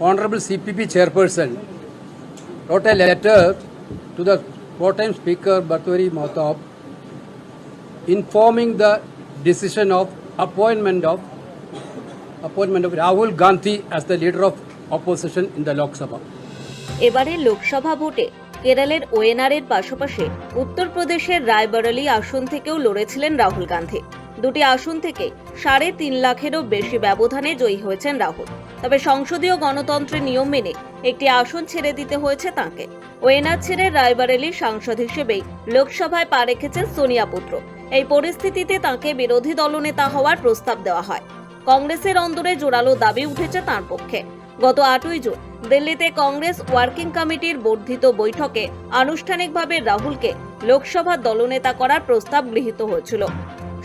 Honorable CPP Chairperson wrote a letter to the four-time Speaker Bhartwari Mahtab informing the decision of appointment of appointment of Rahul Gandhi as the leader of opposition in the Lok Sabha. এবারের লোকসভা ভোটে কেরলের ওয়েনারের পাশাপাশি উত্তরপ্রদেশের রায়বরেলি আসন থেকেও লড়েছিলেন রাহুল গান্ধী দুটি আসন থেকে সাড়ে তিন লাখেরও বেশি ব্যবধানে জয়ী হয়েছেন রাহুল। তবে সংসদীয় গণতন্ত্রের নিয়ম মেনে একটি আসন ছেড়ে দিতে হয়েছে তাঁকে। ওয়েনার ছেড়ে রায়বরেলি সাংসদ হিসেবেই লোকসভায় পা রেখেছেন সোনিয়া পুত্র। এই পরিস্থিতিতে তাঁকে বিরোধী দলনেতা হওয়ার প্রস্তাব দেওয়া হয়। কংগ্রেসের অন্দরে জোরালো দাবি উঠেছে তাঁর পক্ষে। গত আটই জুন দিল্লিতে কংগ্রেস ওয়ার্কিং কমিটির বর্ধিত বৈঠকে আনুষ্ঠানিকভাবে রাহুলকে লোকসভার দলনেতা করার প্রস্তাব গৃহীত হয়েছিল।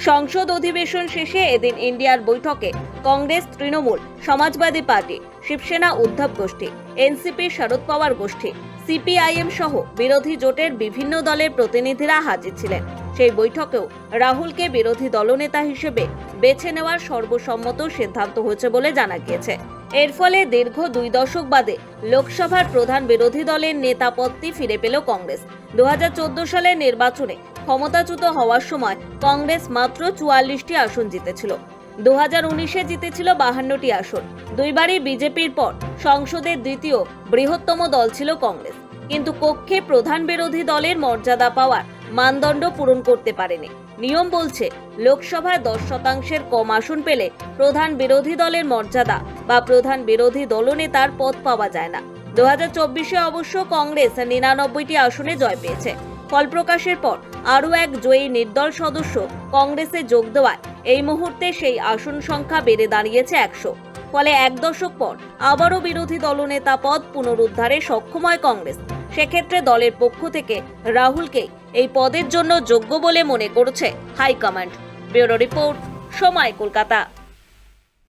সংসদ অধিবেশন শেষে এদিন ইন্ডিয়ার বৈঠকে কংগ্রেস, তৃণমূল, সমাজবাদী পার্টি, শিবসেনা উদ্ধব গোষ্ঠী, এনসিপি, শরদ পাওয়ার গোষ্ঠী, সিপিআইএম সহ বিরোধী জোটের বিভিন্ন দলের প্রতিনিধিরা হাজির ছিলেন। সেই বৈঠকেও রাহুলকে বিরোধী দলনেতা হিসেবে বেছে নেওয়ার সর্বসম্মত সিদ্ধান্ত হয়েছে বলে জানা গিয়েছে। এর ফলে দীর্ঘ দুই দশক বাদে লোকসভার প্রধান বিরোধী দলের নেতা পদটি ফিরে পেল কংগ্রেস। দু হাজার চোদ্দ সালের নির্বাচনে ক্ষমতাচ্যুত হওয়ার সময় কংগ্রেস মাত্র চুয়াল্লিশটি আসন জিতেছিল। দু হাজার উনিশে জিতেছিল বাহান্নটি আসন। দুইবারই বিজেপির পর সংসদের দ্বিতীয় বৃহত্তম দল ছিল কংগ্রেস। কিন্তু কক্ষে প্রধান বিরোধী দলের মর্যাদা পাওয়ার মানদণ্ড পূরণ করতে পারেনি। নিয়ম বলছে, লোকসভায় দশ শতাংশের কম আসন পেলে প্রধান বিরোধী দলের মর্যাদা বা প্রধান বিরোধী দলনেতার পদ পাওয়া যায় না। দু হাজার চব্বিশে অবশ্য কংগ্রেস নিরানব্বইটি আসনে জয় পেয়েছে। ফল প্রকাশের পর আরও এক জয়ী নির্দল সদস্য কংগ্রেসে যোগ দেওয়ায় এই মুহূর্তে সেই আসন সংখ্যা বেড়ে দাঁড়িয়েছে একশো। ফলে এক দশক পর আবারও বিরোধী দলনেতা পদ পুনরুদ্ধারে সক্ষম হয় কংগ্রেস। সেক্ষেত্রে দলের পক্ষ থেকে রাহুলকে এই পদের জন্য যোগ্য বলে মনে করছে হাইকমান্ড। ব্যুরো রিপোর্ট, সময় কলকাতা।